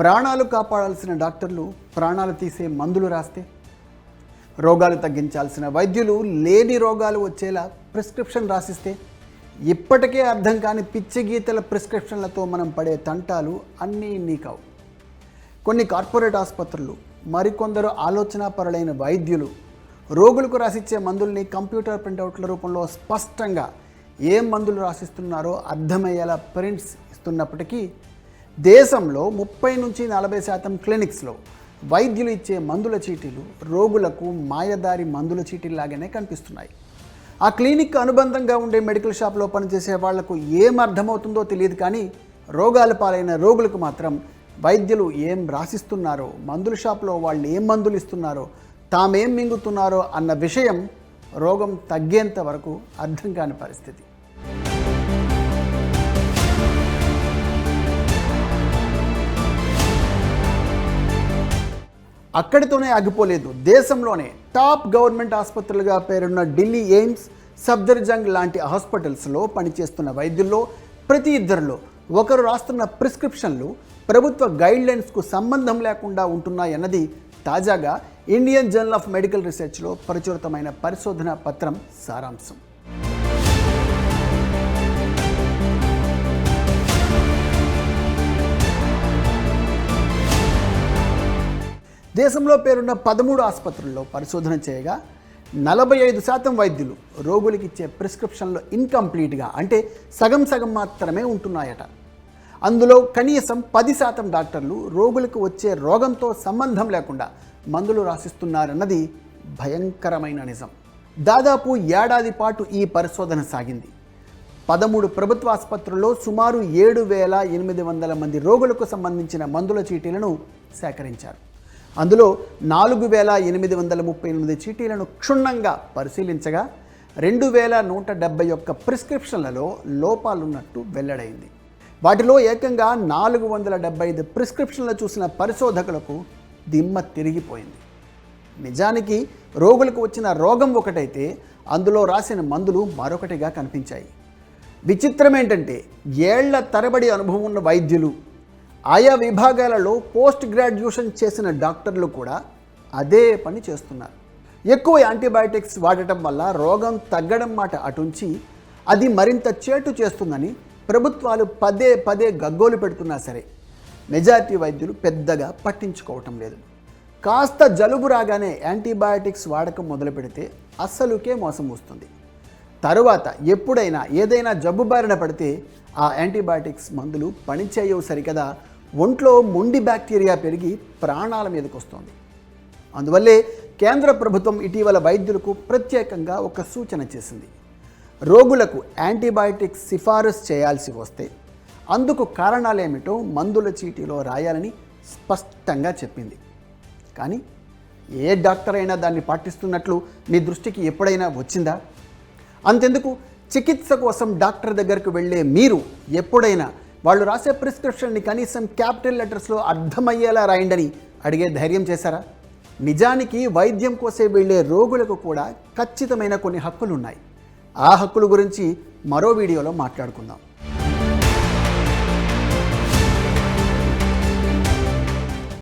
ప్రాణాలు కాపాడాల్సిన డాక్టర్లు ప్రాణాలు తీసే మందులు రాస్తే రోగాలు తగ్గించాల్సిన వైద్యులు లేని రోగాలు వచ్చేలా ప్రిస్క్రిప్షన్ రాసిస్తే ఇప్పటికే అర్థం కాని పిచ్చి గీతల ప్రిస్క్రిప్షన్లతో మనం పడే తంటాలు అన్నీ ఇన్ని కావు కొన్ని కార్పొరేట్ ఆసుపత్రులు మరికొందరు ఆలోచనాపరులైన వైద్యులు రోగులకు రాసిచ్చే మందుల్ని కంప్యూటర్ ప్రింటౌట్ల రూపంలో స్పష్టంగా ఏం మందులు రాసిస్తున్నారో అర్థమయ్యేలా ప్రింట్స్ ఇస్తున్నప్పటికీ దేశంలో ముప్పై నుంచి నలభై శాతం క్లినిక్స్లో వైద్యులు ఇచ్చే మందుల చీటీలు రోగులకు మాయదారి మందుల చీటీలాగానే కనిపిస్తున్నాయి. ఆ క్లినిక్ అనుబంధంగా ఉండే మెడికల్ షాప్లో పనిచేసే వాళ్ళకు ఏం అర్థమవుతుందో తెలియదు కానీ రోగాల పాలైన రోగులకు మాత్రం వైద్యులు ఏం రాసిస్తున్నారో మందుల షాప్లో వాళ్ళు ఏం మందులు ఇస్తున్నారో తామేం మింగుతున్నారో అన్న విషయం రోగం తగ్గేంత వరకు అర్థం కాని పరిస్థితి. అక్కడితోనే ఆగిపోలేదు. దేశంలోనే టాప్ గవర్నమెంట్ ఆసుపత్రులుగా పేరున్న ఢిల్లీ ఎయిమ్స్ సఫ్దర్జంగ్ లాంటి హాస్పిటల్స్లో పనిచేస్తున్న వైద్యుల్లో ప్రతి ఇద్దరిలో ఒకరు రాస్తున్న ప్రిస్క్రిప్షన్లు ప్రభుత్వ గైడ్లైన్స్కు సంబంధం లేకుండా ఉంటున్నాయన్నది తాజాగా ఇండియన్ జర్నల్ ఆఫ్ మెడికల్ రీసెర్చ్లో ప్రచురితమైన పరిశోధన పత్రం సారాంశం. దేశంలో పేరున్న పదమూడు ఆసుపత్రుల్లో పరిశోధన చేయగా నలభై ఐదు శాతం వైద్యులు రోగులకి ఇచ్చే ప్రిస్క్రిప్షన్లు ఇన్కంప్లీట్గా అంటే సగం సగం మాత్రమే ఉంటున్నాయట. అందులో కనీసం పది శాతం డాక్టర్లు రోగులకు వచ్చే రోగంతో సంబంధం లేకుండా మందులు రాసిస్తున్నారన్నది భయంకరమైన నిజం. దాదాపు ఏడాది పాటు ఈ పరిశోధన సాగింది. పదమూడు ప్రభుత్వ ఆసుపత్రుల్లో సుమారు ఏడు వేల ఎనిమిది వందల మంది రోగులకు సంబంధించిన మందుల చీటీలను సేకరించారు. అందులో నాలుగు వేల ఎనిమిది వందల ముప్పై ఎనిమిది చీటీలను క్షుణ్ణంగా పరిశీలించగా రెండు వేల నూట డెబ్బై ఒక్క ప్రిస్క్రిప్షన్లలో లోపాలున్నట్టు వెల్లడైంది. వాటిలో ఏకంగా నాలుగు వందల డెబ్బై ఐదు ప్రిస్క్రిప్షన్లు చూసిన పరిశోధకులకు దిమ్మ తిరిగిపోయింది. నిజానికి రోగులకు వచ్చిన రోగం ఒకటైతే అందులో రాసిన మందులు మరొకటిగా కనిపించాయి. విచిత్రం ఏంటంటే ఏళ్ళ తరబడి అనుభవం ఉన్న వైద్యులు ఆయా విభాగాలలో పోస్ట్ గ్రాడ్యుయేషన్ చేసిన డాక్టర్లు కూడా అదే పని చేస్తున్నారు. ఎక్కువ యాంటీబయాటిక్స్ వాడటం వల్ల రోగం తగ్గడం మాట అటుంచి అది మరింత చేటు చేస్తుందని ప్రభుత్వాలు పదే పదే గగ్గోలు పెడుతున్నా సరే మెజారిటీ వైద్యులు పెద్దగా పట్టించుకోవటం లేదు. కాస్త జలుబు రాగానే యాంటీబయాటిక్స్ వాడకం మొదలు పెడితే అస్సలుకే మోసం వస్తుంది. తరువాత ఎప్పుడైనా ఏదైనా జబ్బు బారిన పడితే ఆ యాంటీబయాటిక్స్ మందులు పనిచేయవు సరికదా ఒంట్లో మొండి బ్యాక్టీరియా పెరిగి ప్రాణాల మీదకు వస్తోంది. అందువల్లే కేంద్ర ప్రభుత్వం ఇటీవల వైద్యులకు ప్రత్యేకంగా ఒక సూచన చేసింది. రోగులకు యాంటీబయాటిక్స్ సిఫారసు చేయాల్సి వస్తే అందుకు కారణాలేమిటో మందుల చీటీలో రాయాలని స్పష్టంగా చెప్పింది. కానీ ఏ డాక్టర్ అయినా దాన్ని పాటిస్తున్నట్లు మీ దృష్టికి ఎప్పుడైనా వచ్చిందా? అంతెందుకు చికిత్స కోసం డాక్టర్ దగ్గరకు వెళ్ళే మీరు ఎప్పుడైనా వాళ్ళు రాసే ప్రిస్క్రిప్షన్ని కనీసం క్యాపిటల్ లెటర్స్లో అర్థమయ్యేలా రాయండని అడిగే ధైర్యం చేశారా? నిజానికి వైద్యం కోసే వెళ్ళే రోగులకు కూడా ఖచ్చితమైన కొన్ని హక్కులు ఉన్నాయి ఆ హక్కుల గురించి మరో వీడియోలో మాట్లాడుకుందాం.